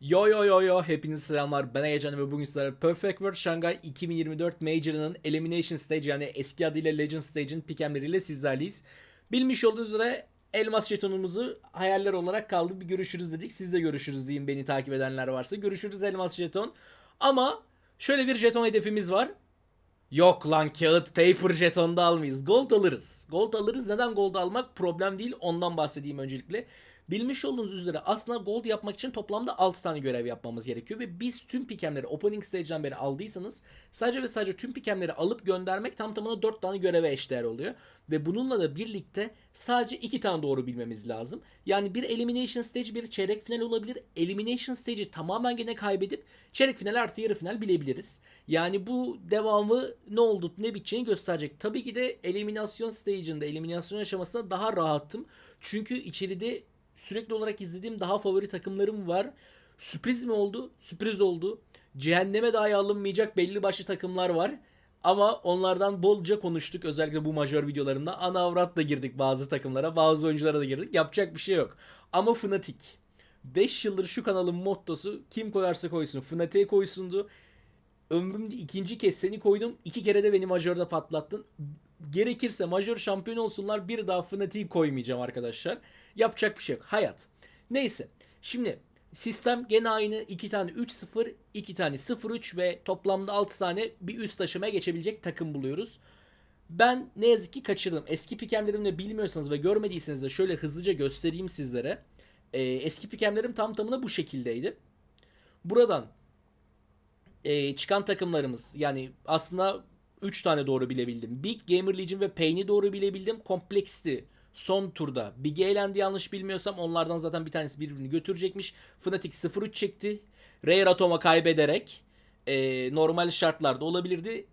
Yo yo yo yo hepinize selamlar ben Egecan ve bugün sizlerle Perfect World Shanghai 2024 Major'ının Elimination Stage yani eski adıyla Legend Stage'in pikemleriyle sizlerleyiz. Bilmiş olduğunuz üzere elmas jetonumuzu hayaller olarak kaldı bir görüşürüz dedik siz de görüşürüz diyeyim beni takip edenler varsa görüşürüz elmas jeton. Ama şöyle bir jeton hedefimiz var. Yok lan kağıt paper jetonda almayız. Gold alırız. Gold alırız. Neden gold almak problem değil. Ondan bahsedeyim öncelikle. Bilmiş olduğunuz üzere aslında gold yapmak için toplamda 6 tane görev yapmamız gerekiyor ve biz tüm pikemleri opening stage'den beri aldıysanız sadece ve sadece tüm pikemleri alıp göndermek tam tamına 4 tane göreve eşdeğer oluyor. Ve bununla da birlikte sadece 2 tane doğru bilmemiz lazım. Yani bir elimination stage bir çeyrek final olabilir. Elimination stage'i tamamen gene kaybedip çeyrek final artı yarı final bilebiliriz. Yani bu devamı ne oldu ne biteceğini gösterecek. Tabii ki de eliminasyon stage'inde eliminasyon aşamasında daha rahattım. Çünkü içeride sürekli olarak izlediğim daha favori takımlarım var. Sürpriz mi oldu? Sürpriz oldu. Cehenneme dahi alınmayacak belli başlı takımlar var. Ama onlardan bolca konuştuk özellikle bu majör videolarımda. Ana avrat da girdik bazı takımlara, bazı oyunculara da girdik. Yapacak bir şey yok. Ama Fnatic. 5 yıldır şu kanalın mottosu kim koyarsa koysun. Fnatic'e koysundu. Ömrümde ikinci kez seni koydum. İki kere de beni majörde patlattın. Gerekirse majör şampiyon olsunlar bir daha Fnatic'i koymayacağım arkadaşlar. Yapacak bir şey yok. Hayat. Neyse. Şimdi sistem gene aynı. 2 tane 3-0, 2 tane 0-3 ve toplamda 6 tane bir üst aşamaya geçebilecek takım buluyoruz. Ben ne yazık ki kaçırdım. Eski pikemlerimde bilmiyorsanız ve görmediyseniz de şöyle hızlıca göstereyim sizlere. Ee, eski pikemlerim tam tamına bu şekildeydi. Buradan e, çıkan takımlarımız yani aslında 3 tane doğru bilebildim. Big, Gamer Legion ve Pain'i doğru bilebildim. Complex'ti son turda. Big eğlendi yanlış bilmiyorsam onlardan zaten bir tanesi birbirini götürecekmiş. Fnatic 0-3 çekti. Rare Atom'a kaybederek e, normal şartlarda olabilirdi.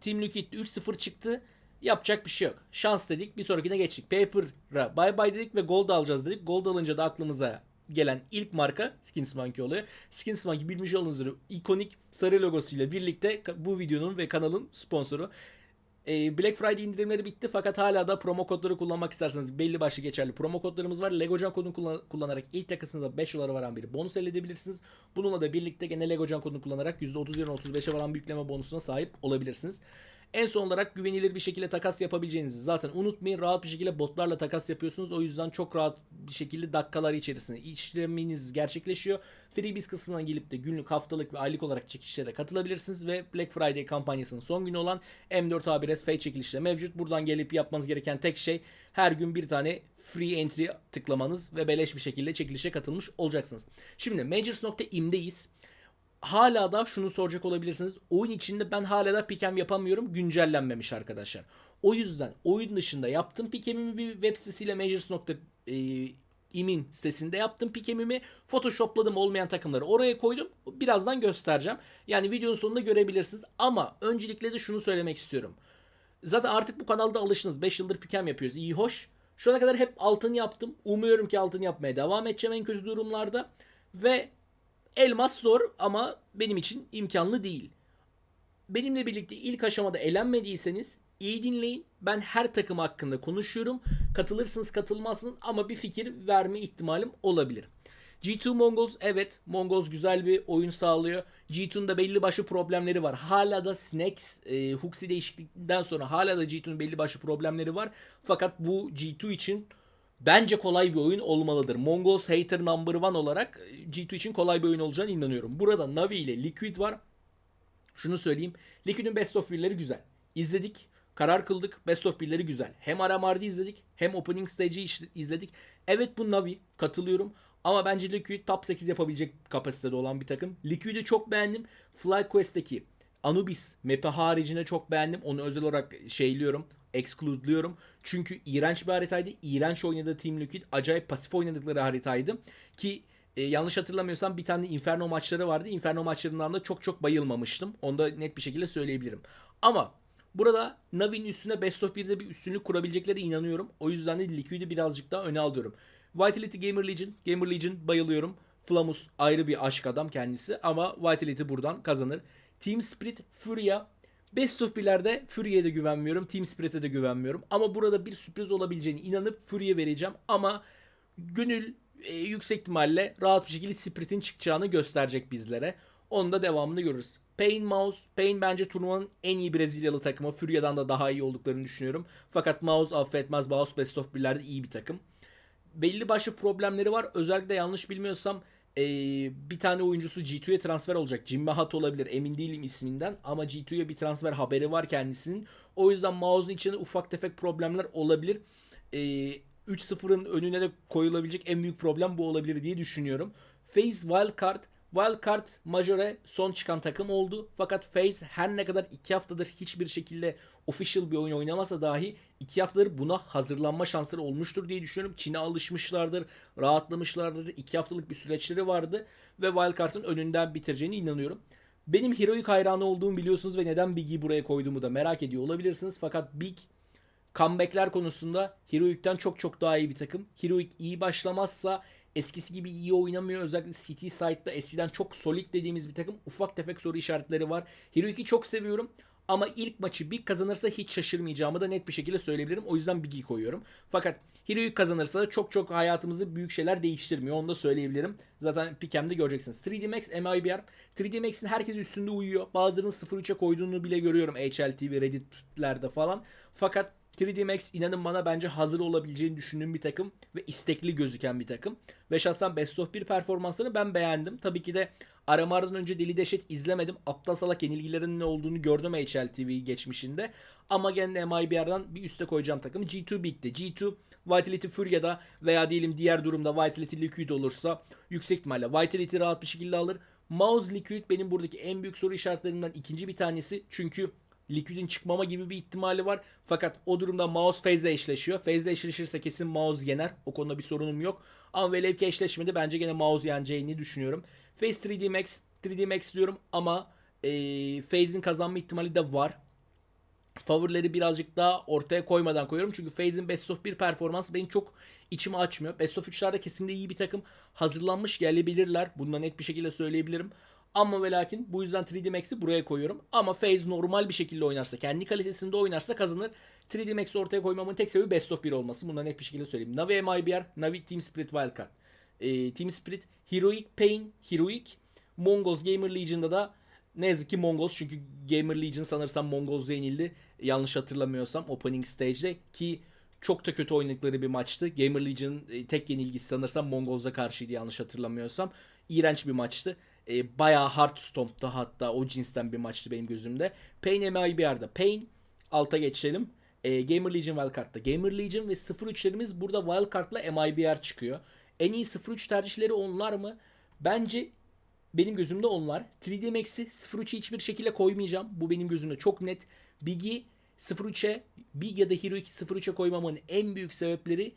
Team Liquid 3-0 çıktı. Yapacak bir şey yok. Şans dedik. Bir sonrakine geçtik. Paper'a bye bye dedik ve gold alacağız dedik. Gold alınca da aklımıza gelen ilk marka Skins Monkey oluyor. Skins Monkey bilmiş olduğunuz üzere ikonik sarı logosuyla birlikte bu videonun ve kanalın sponsoru. Ee, Black Friday indirimleri bitti fakat hala da promo kodları kullanmak isterseniz belli başlı geçerli promo kodlarımız var. Legocan kodunu kullan- kullanarak ilk takısınızda 5 dolara varan bir bonus elde edebilirsiniz. Bununla da birlikte gene Legocan kodunu kullanarak %30 yerine 35'e varan bir yükleme bonusuna sahip olabilirsiniz. En son olarak güvenilir bir şekilde takas yapabileceğinizi zaten unutmayın. Rahat bir şekilde botlarla takas yapıyorsunuz. O yüzden çok rahat bir şekilde dakikalar içerisinde işleminiz gerçekleşiyor. Freebies kısmına gelip de günlük, haftalık ve aylık olarak çekilişlere katılabilirsiniz. Ve Black Friday kampanyasının son günü olan M4 A1S Fay çekilişleri mevcut. Buradan gelip yapmanız gereken tek şey her gün bir tane free entry tıklamanız ve beleş bir şekilde çekilişe katılmış olacaksınız. Şimdi Majors.im'deyiz hala da şunu soracak olabilirsiniz. Oyun içinde ben hala da pikem yapamıyorum. Güncellenmemiş arkadaşlar. O yüzden oyun dışında yaptığım pikemimi bir web sitesiyle Majors.im'in sitesinde yaptım pikemimi. Photoshopladım olmayan takımları oraya koydum. Birazdan göstereceğim. Yani videonun sonunda görebilirsiniz. Ama öncelikle de şunu söylemek istiyorum. Zaten artık bu kanalda alıştınız. 5 yıldır pikem yapıyoruz. İyi hoş. Şu ana kadar hep altın yaptım. Umuyorum ki altın yapmaya devam edeceğim en kötü durumlarda. Ve Elmas zor ama benim için imkanlı değil. Benimle birlikte ilk aşamada elenmediyseniz iyi dinleyin. Ben her takım hakkında konuşuyorum. Katılırsınız katılmazsınız ama bir fikir verme ihtimalim olabilir. G2 Mongols evet Mongols güzel bir oyun sağlıyor. G2'nun da belli başlı problemleri var. Hala da Snacks, e, Huxi değişikliğinden sonra hala da G2'nun belli başlı problemleri var. Fakat bu G2 için bence kolay bir oyun olmalıdır. Mongols Hater Number One olarak e, G2 için kolay bir oyun olacağına inanıyorum. Burada Navi ile Liquid var. Şunu söyleyeyim. Liquid'in Best of 1'leri güzel. İzledik. Karar kıldık. Best of 1'leri güzel. Hem RMR'da izledik. Hem Opening Stage'i izledik. Evet bu Navi. Katılıyorum. Ama bence Liquid top 8 yapabilecek kapasitede olan bir takım. Liquid'i çok beğendim. FlyQuest'teki Anubis map'i haricinde çok beğendim. Onu özel olarak şeyliyorum. Exclude'luyorum. Çünkü iğrenç bir haritaydı. İğrenç oynadığı Team Liquid. Acayip pasif oynadıkları haritaydı. Ki e, yanlış hatırlamıyorsam bir tane Inferno maçları vardı. Inferno maçlarından da çok çok bayılmamıştım. Onu da net bir şekilde söyleyebilirim. Ama burada Navi'nin üstüne Best of 1'de bir üstünlük kurabileceklerine inanıyorum. O yüzden de Liquid'i birazcık daha öne alıyorum. Vitality Gamer Legion. Gamer Legion bayılıyorum. Flamus ayrı bir aşk adam kendisi ama Vitality buradan kazanır. Team Spirit Furia Best of 1'lerde Fury'e de güvenmiyorum. Team Spirit'e de güvenmiyorum. Ama burada bir sürpriz olabileceğine inanıp Fury'e vereceğim. Ama gönül e, yüksek ihtimalle rahat bir şekilde Spirit'in çıkacağını gösterecek bizlere. Onun da devamını görürüz. Pain Mouse, Pain bence turnuvanın en iyi Brezilyalı takımı. Furia'dan da daha iyi olduklarını düşünüyorum. Fakat Mouse affetmez. Mouse Best of 1'lerde iyi bir takım. Belli başlı problemleri var. Özellikle yanlış bilmiyorsam ee, bir tane oyuncusu G2'ye transfer olacak. Jimmy Hat olabilir emin değilim isminden ama G2'ye bir transfer haberi var kendisinin. O yüzden mouse'un içinde ufak tefek problemler olabilir. Ee, 3-0'ın önüne de koyulabilecek en büyük problem bu olabilir diye düşünüyorum. FaZe Wildcard Wildcard Major'e son çıkan takım oldu. Fakat FaZe her ne kadar 2 haftadır hiçbir şekilde official bir oyun oynamasa dahi 2 haftadır buna hazırlanma şansları olmuştur diye düşünüyorum. Çin'e alışmışlardır, rahatlamışlardır. 2 haftalık bir süreçleri vardı ve Wildcard'ın önünden bitireceğine inanıyorum. Benim Heroic hayranı olduğumu biliyorsunuz ve neden Big'i buraya koyduğumu da merak ediyor olabilirsiniz. Fakat Big comeback'ler konusunda Heroic'ten çok çok daha iyi bir takım. Heroic iyi başlamazsa eskisi gibi iyi oynamıyor. Özellikle City Side'da eskiden çok solid dediğimiz bir takım. Ufak tefek soru işaretleri var. Heroic'i çok seviyorum. Ama ilk maçı Big kazanırsa hiç şaşırmayacağımı da net bir şekilde söyleyebilirim. O yüzden Big'i koyuyorum. Fakat Heroic kazanırsa da çok çok hayatımızda büyük şeyler değiştirmiyor. Onu da söyleyebilirim. Zaten Pikem'de göreceksiniz. 3D Max, MIBR. 3D Max'in herkes üstünde uyuyor. Bazılarının 0.3'e koyduğunu bile görüyorum. HLTV, Reddit'lerde falan. Fakat 3D Max inanın bana bence hazır olabileceğini düşündüğüm bir takım ve istekli gözüken bir takım. Ve şahsen Best of 1 performansını ben beğendim. Tabii ki de aramardan önce Deli Deşet izlemedim. Aptal salak yenilgilerin ne olduğunu gördüm HLTV geçmişinde. Ama gene MIBR'dan bir üste koyacağım takım. G2 Big'de. G2 Vitality Furia'da veya diyelim diğer durumda Vitality Liquid olursa yüksek ihtimalle Vitality rahat bir şekilde alır. Mouse Liquid benim buradaki en büyük soru işaretlerinden ikinci bir tanesi. Çünkü Liquid'in çıkmama gibi bir ihtimali var. Fakat o durumda mouse Faze'le eşleşiyor. Faze'le eşleşirse kesin mouse yener. O konuda bir sorunum yok. Ama velev ki eşleşmedi bence gene mouse yeneceğini düşünüyorum. Phase 3D Max, 3D Max diyorum ama e, Phase'in kazanma ihtimali de var. Favorileri birazcık daha ortaya koymadan koyuyorum. Çünkü Phase'in Best of 1 performansı beni çok içimi açmıyor. Best of 3'lerde kesinlikle iyi bir takım. Hazırlanmış gelebilirler. Bunu net bir şekilde söyleyebilirim. Ama ve lakin bu yüzden 3D Max'i buraya koyuyorum. Ama Phase normal bir şekilde oynarsa, kendi kalitesinde oynarsa kazanır. 3D Max'i ortaya koymamın tek sebebi Best of 1 olması. Bunu net bir şekilde söyleyeyim. Navi MIBR, Navi Team Spirit Wildcard. Ee, Team Spirit, Heroic Pain, Heroic. Mongols Gamer Legion'da da ne yazık ki Mongols çünkü Gamer Legion sanırsam Mongols'a yenildi. Yanlış hatırlamıyorsam opening stage'de ki çok da kötü oynadıkları bir maçtı. Gamer Legion'ın e, tek yenilgisi sanırsam Mongols'a karşıydı yanlış hatırlamıyorsam. İğrenç bir maçtı. E, bayağı hard stomp'tu hatta o cinsten bir maçtı benim gözümde. Pain MIBR'da. Pain alta geçelim. E, Gamer Legion Wildcard'da. Gamer Legion ve 0-3'lerimiz burada Wildcard'la MIBR çıkıyor. En iyi 0-3 tercihleri onlar mı? Bence benim gözümde onlar. 3D Max'i 0-3'e hiçbir şekilde koymayacağım. Bu benim gözümde çok net. Big'i 0-3'e, Big ya da Heroic 0-3'e koymamın en büyük sebepleri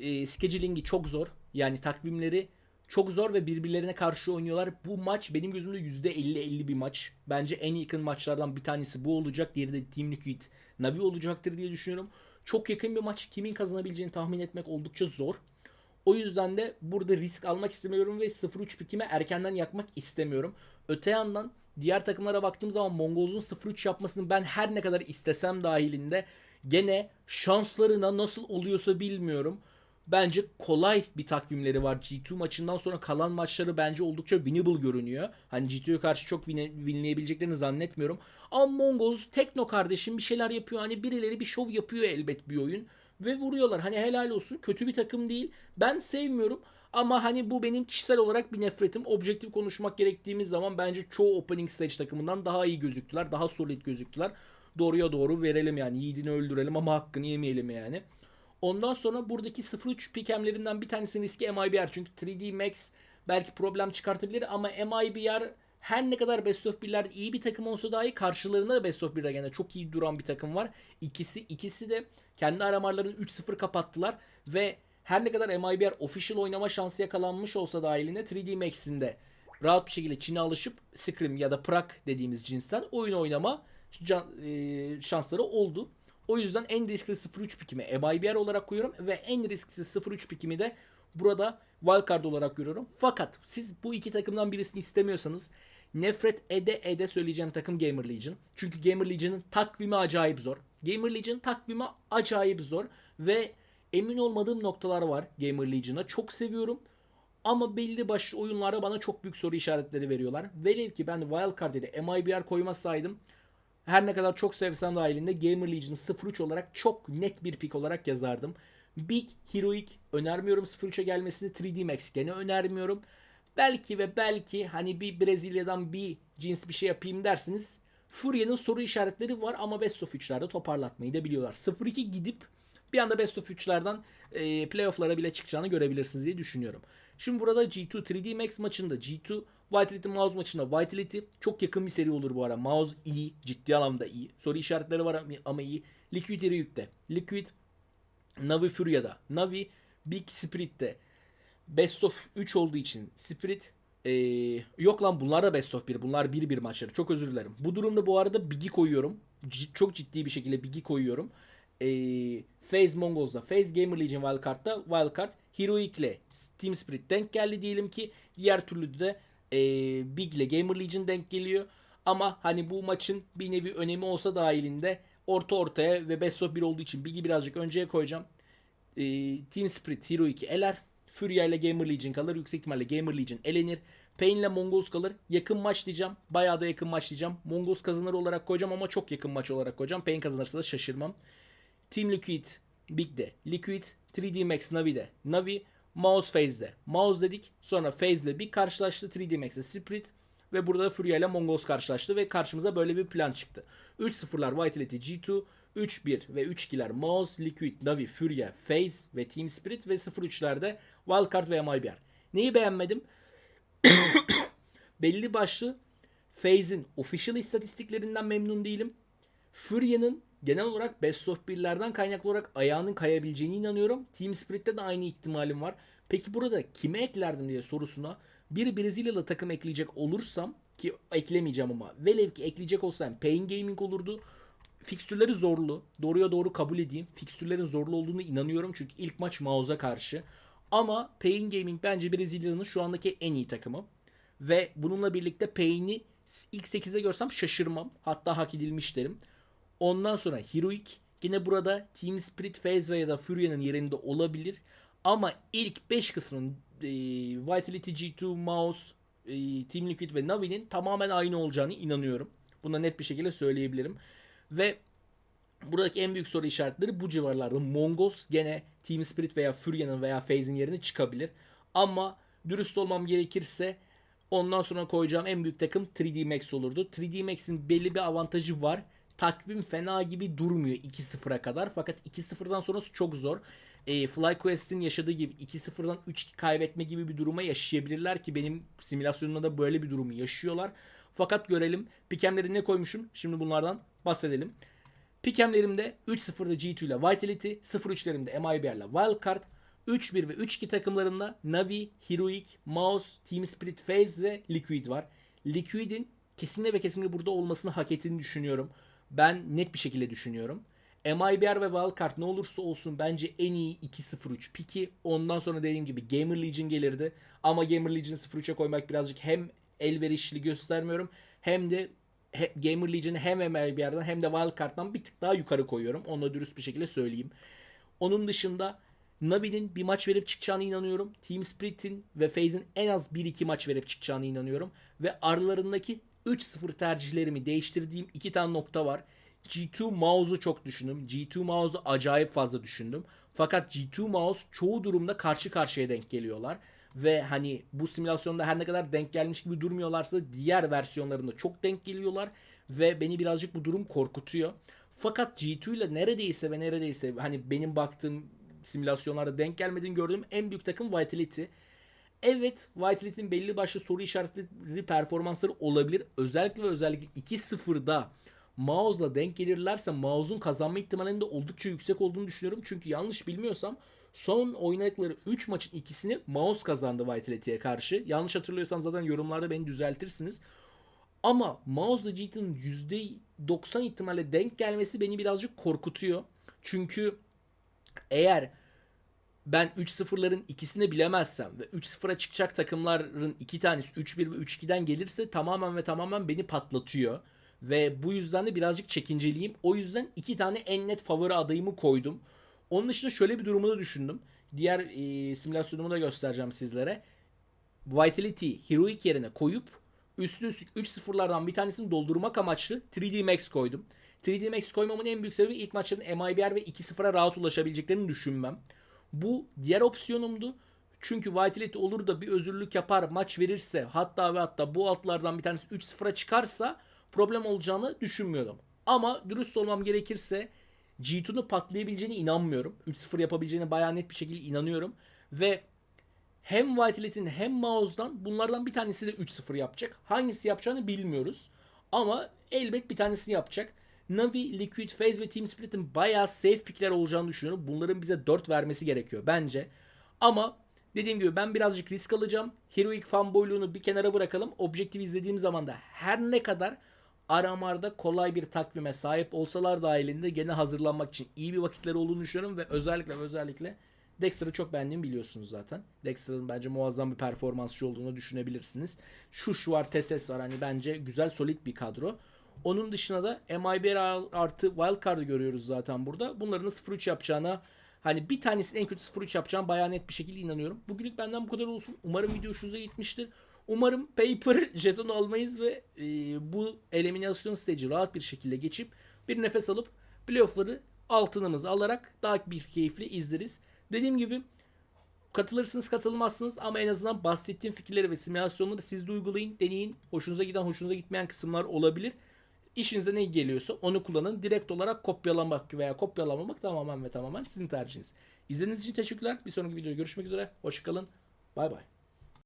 e, scheduling'i çok zor. Yani takvimleri çok zor ve birbirlerine karşı oynuyorlar. Bu maç benim gözümde %50-50 bir maç. Bence en yakın maçlardan bir tanesi bu olacak. Diğeri de Team Liquid Navi olacaktır diye düşünüyorum. Çok yakın bir maç. Kimin kazanabileceğini tahmin etmek oldukça zor. O yüzden de burada risk almak istemiyorum ve 0-3 pikime erkenden yakmak istemiyorum. Öte yandan diğer takımlara baktığım zaman Mongolz'un 0-3 yapmasını ben her ne kadar istesem dahilinde gene şanslarına nasıl oluyorsa bilmiyorum. Bence kolay bir takvimleri var. G2 maçından sonra kalan maçları bence oldukça winnable görünüyor. Hani G2'ye karşı çok win- winleyebileceklerini zannetmiyorum. Ama Mongols Tekno kardeşim bir şeyler yapıyor. Hani birileri bir şov yapıyor elbet bir oyun. Ve vuruyorlar. Hani helal olsun. Kötü bir takım değil. Ben sevmiyorum. Ama hani bu benim kişisel olarak bir nefretim. Objektif konuşmak gerektiğimiz zaman bence çoğu opening stage takımından daha iyi gözüktüler. Daha solid gözüktüler. Doğruya doğru verelim yani. Yiğidini öldürelim ama hakkını yemeyelim yani. Ondan sonra buradaki 0-3 pikemlerinden bir tanesinin riski MIBR. Çünkü 3D Max belki problem çıkartabilir ama MIBR her ne kadar Best of 1'lerde iyi bir takım olsa dahi karşılarında da Best of 1'de gene çok iyi duran bir takım var. İkisi ikisi de kendi aramarlarını 3-0 kapattılar ve her ne kadar MIBR official oynama şansı yakalanmış olsa dahilinde 3D Max'inde rahat bir şekilde Çin'e alışıp Scrim ya da Prak dediğimiz cinsten oyun oynama e, şansları oldu. O yüzden en riskli 0-3 pikimi MIBR olarak koyuyorum ve en risksiz 0-3 pikimi de burada wildcard olarak görüyorum. Fakat siz bu iki takımdan birisini istemiyorsanız nefret ede ede söyleyeceğim takım Gamer Legion. Çünkü Gamer Legion'ın takvimi acayip zor. Gamer Legion takvimi acayip zor ve emin olmadığım noktalar var Gamer Legion'a. Çok seviyorum. Ama belli başlı oyunlarda bana çok büyük soru işaretleri veriyorlar. Velev ki ben Wildcard ile MIBR koymasaydım her ne kadar çok sevsem dahilinde Gamer Legion'ı 03 olarak çok net bir pick olarak yazardım. Big, Heroic önermiyorum 03'e gelmesini. 3D Max gene önermiyorum. Belki ve belki hani bir Brezilya'dan bir cins bir şey yapayım dersiniz. Furya'nın soru işaretleri var ama Best of 3'lerde toparlatmayı da biliyorlar. 0-2 gidip bir anda Best of 3'lerden e, playoff'lara bile çıkacağını görebilirsiniz diye düşünüyorum. Şimdi burada G2 3D Max maçında G2 Vitality Mouse maçında Vitality çok yakın bir seri olur bu ara. Mouse iyi, ciddi anlamda iyi. Soru işaretleri var ama iyi. Liquid yeri yükte. Liquid Navi Furya'da. Navi Big Spirit'te. Best of 3 olduğu için Spirit ee, yok lan bunlar da best of 1. Bunlar 1-1 maçları. Çok özür dilerim. Bu durumda bu arada Big'i koyuyorum. C- çok ciddi bir şekilde Big'i koyuyorum. Ee, FaZe Mongols'da, FaZe Gamer Legion Wildcard'da Wildcard Heroic ile Team Spirit denk geldi diyelim ki. Diğer türlü de e, Big ile Gamer Legion denk geliyor. Ama hani bu maçın bir nevi önemi olsa dahilinde orta ortaya ve best of 1 olduğu için Big'i birazcık önceye koyacağım. E, Team Spirit Hero 2 eler. Furia ile Gamer Legion kalır. Yüksek ihtimalle Gamer Legion elenir. Pain ile Mongols kalır. Yakın maç diyeceğim. Bayağı da yakın maç diyeceğim. Mongols kazanır olarak koyacağım ama çok yakın maç olarak koyacağım. Pain kazanırsa da şaşırmam. Team Liquid Big'de. Liquid 3D Max Navi'de. Navi Mouse Phase'de. Mouse dedik. Sonra Phase ile bir karşılaştı. 3D Max'e Spirit. Ve burada da Furia ile Mongols karşılaştı. Ve karşımıza böyle bir plan çıktı. 3-0'lar Vitality G2. 3-1 ve 3-2'ler Mouse, Liquid, Navi, Furia, Phase ve Team Spirit ve 0-3'lerde Wildcard ve MIBR. Neyi beğenmedim? Belli başlı Phase'in official istatistiklerinden memnun değilim. Furia'nın genel olarak Best of 1'lerden kaynaklı olarak ayağının kayabileceğine inanıyorum. Team Spirit'te de aynı ihtimalim var. Peki burada kime eklerdim diye sorusuna bir Brezilyalı takım ekleyecek olursam ki eklemeyeceğim ama velev ki ekleyecek olsam Pain Gaming olurdu. Fikstürleri zorlu. Doğruya doğru kabul edeyim. Fikstürlerin zorlu olduğunu inanıyorum. Çünkü ilk maç Mause'a karşı. Ama Pain Gaming bence Brezilya'nın şu andaki en iyi takımı. Ve bununla birlikte Pain'i ilk 8'e görsem şaşırmam. Hatta hak edilmiş derim. Ondan sonra Heroic yine burada Team Spirit, Phase veya da Furia'nın yerinde olabilir. Ama ilk 5 kısmın e, Vitality G2, Mouse, e, Team Liquid ve Navi'nin tamamen aynı olacağını inanıyorum. Buna net bir şekilde söyleyebilirim. Ve buradaki en büyük soru işaretleri bu civarlarda. Mongols gene Team Spirit veya Furia'nın veya Phase'in yerine çıkabilir. Ama dürüst olmam gerekirse ondan sonra koyacağım en büyük takım 3D Max olurdu. 3D Max'in belli bir avantajı var. Takvim fena gibi durmuyor 2-0'a kadar. Fakat 2-0'dan sonrası çok zor. E, FlyQuest'in yaşadığı gibi 2-0'dan 3 kaybetme gibi bir duruma yaşayabilirler ki benim simülasyonumda da böyle bir durumu yaşıyorlar. Fakat görelim. Pikemleri ne koymuşum? Şimdi bunlardan bahsedelim. Pikemlerimde 3-0'da G2 ile Vitality, 0-3'lerimde MIBR ile Wildcard, 3-1 ve 3-2 takımlarında Navi, Heroic, Mouse, Team Spirit, Phase ve Liquid var. Liquid'in kesinlikle ve kesinlikle burada olmasını hak ettiğini düşünüyorum. Ben net bir şekilde düşünüyorum. MIBR ve Wildcard ne olursa olsun bence en iyi 2-0-3 piki. Ondan sonra dediğim gibi Gamer Legion gelirdi. Ama Gamer Legion'ı 0-3'e koymak birazcık hem elverişli göstermiyorum hem de Gamer Legion'ı hem MLB'den hem de Wildcard'dan bir tık daha yukarı koyuyorum. Onu da dürüst bir şekilde söyleyeyim. Onun dışında Navi'nin bir maç verip çıkacağına inanıyorum. Team Spirit'in ve FaZe'in en az 1-2 maç verip çıkacağına inanıyorum. Ve aralarındaki 3-0 tercihlerimi değiştirdiğim iki tane nokta var. G2 Mouse'u çok düşündüm. G2 Mouse'u acayip fazla düşündüm. Fakat G2 Mouse çoğu durumda karşı karşıya denk geliyorlar ve hani bu simülasyonda her ne kadar denk gelmiş gibi durmuyorlarsa diğer versiyonlarında çok denk geliyorlar ve beni birazcık bu durum korkutuyor. Fakat G2 ile neredeyse ve neredeyse hani benim baktığım simülasyonlarda denk gelmediğini gördüğüm en büyük takım Vitality. Evet Vitality'nin belli başlı soru işaretleri performansları olabilir. Özellikle ve özellikle 2-0'da Mouse'la denk gelirlerse Mouse'un kazanma ihtimalinin de oldukça yüksek olduğunu düşünüyorum. Çünkü yanlış bilmiyorsam son oynadıkları 3 maçın ikisini Mouse kazandı Vitality'ye karşı. Yanlış hatırlıyorsam zaten yorumlarda beni düzeltirsiniz. Ama Mouse'la GT'nin %90 ihtimalle denk gelmesi beni birazcık korkutuyor. Çünkü eğer ben 3-0'ların ikisini bilemezsem ve 3-0'a çıkacak takımların iki tanesi 3-1 ve 3-2'den gelirse tamamen ve tamamen beni patlatıyor. Ve bu yüzden de birazcık çekinceliyim. O yüzden iki tane en net favori adayımı koydum. Onun dışında şöyle bir durumu da düşündüm. Diğer e, simülasyonumu da göstereceğim sizlere. Vitality, Heroic yerine koyup üstü üstlük 3 sıfırlardan bir tanesini doldurmak amaçlı 3D Max koydum. 3D Max koymamın en büyük sebebi ilk maçların MIBR ve 2-0'a rahat ulaşabileceklerini düşünmem. Bu diğer opsiyonumdu. Çünkü Vitality olur da bir özürlük yapar maç verirse hatta ve hatta bu altlardan bir tanesi 3-0'a çıkarsa problem olacağını düşünmüyordum. Ama dürüst olmam gerekirse G2'nun patlayabileceğine inanmıyorum. 3-0 yapabileceğine bayağı net bir şekilde inanıyorum. Ve hem Vitality'nin hem Mouse'dan bunlardan bir tanesi de 3-0 yapacak. Hangisi yapacağını bilmiyoruz. Ama elbet bir tanesini yapacak. Navi, Liquid, FaZe ve Team Spirit'in bayağı safe pickler olacağını düşünüyorum. Bunların bize 4 vermesi gerekiyor bence. Ama dediğim gibi ben birazcık risk alacağım. Heroic fanboyluğunu bir kenara bırakalım. Objektif izlediğim zaman da her ne kadar Aramar'da kolay bir takvime sahip olsalar dahilinde gene hazırlanmak için iyi bir vakitleri olduğunu düşünüyorum ve özellikle özellikle Dexter'ı çok beğendiğimi biliyorsunuz zaten. Dexter'ın bence muazzam bir performansçı olduğunu düşünebilirsiniz. Şu şu var, Teses var hani bence güzel solid bir kadro. Onun dışında da MIBR artı Wildcard'ı görüyoruz zaten burada. Bunların 0-3 yapacağına hani bir tanesinin en kötü 0-3 yapacağına bayağı net bir şekilde inanıyorum. Bugünlük benden bu kadar olsun. Umarım video hoşunuza gitmiştir. Umarım Paper jeton almayız ve e, bu eliminasyon stage'i rahat bir şekilde geçip bir nefes alıp playoff'ları altınımızı alarak daha bir keyifli izleriz. Dediğim gibi katılırsınız katılmazsınız ama en azından bahsettiğim fikirleri ve simülasyonları siz de uygulayın, deneyin. Hoşunuza giden, hoşunuza gitmeyen kısımlar olabilir. İşinize ne geliyorsa onu kullanın. Direkt olarak kopyalamak veya kopyalamamak tamamen ve tamamen sizin tercihiniz. İzlediğiniz için teşekkürler. Bir sonraki videoda görüşmek üzere. Hoşçakalın. Bay bay.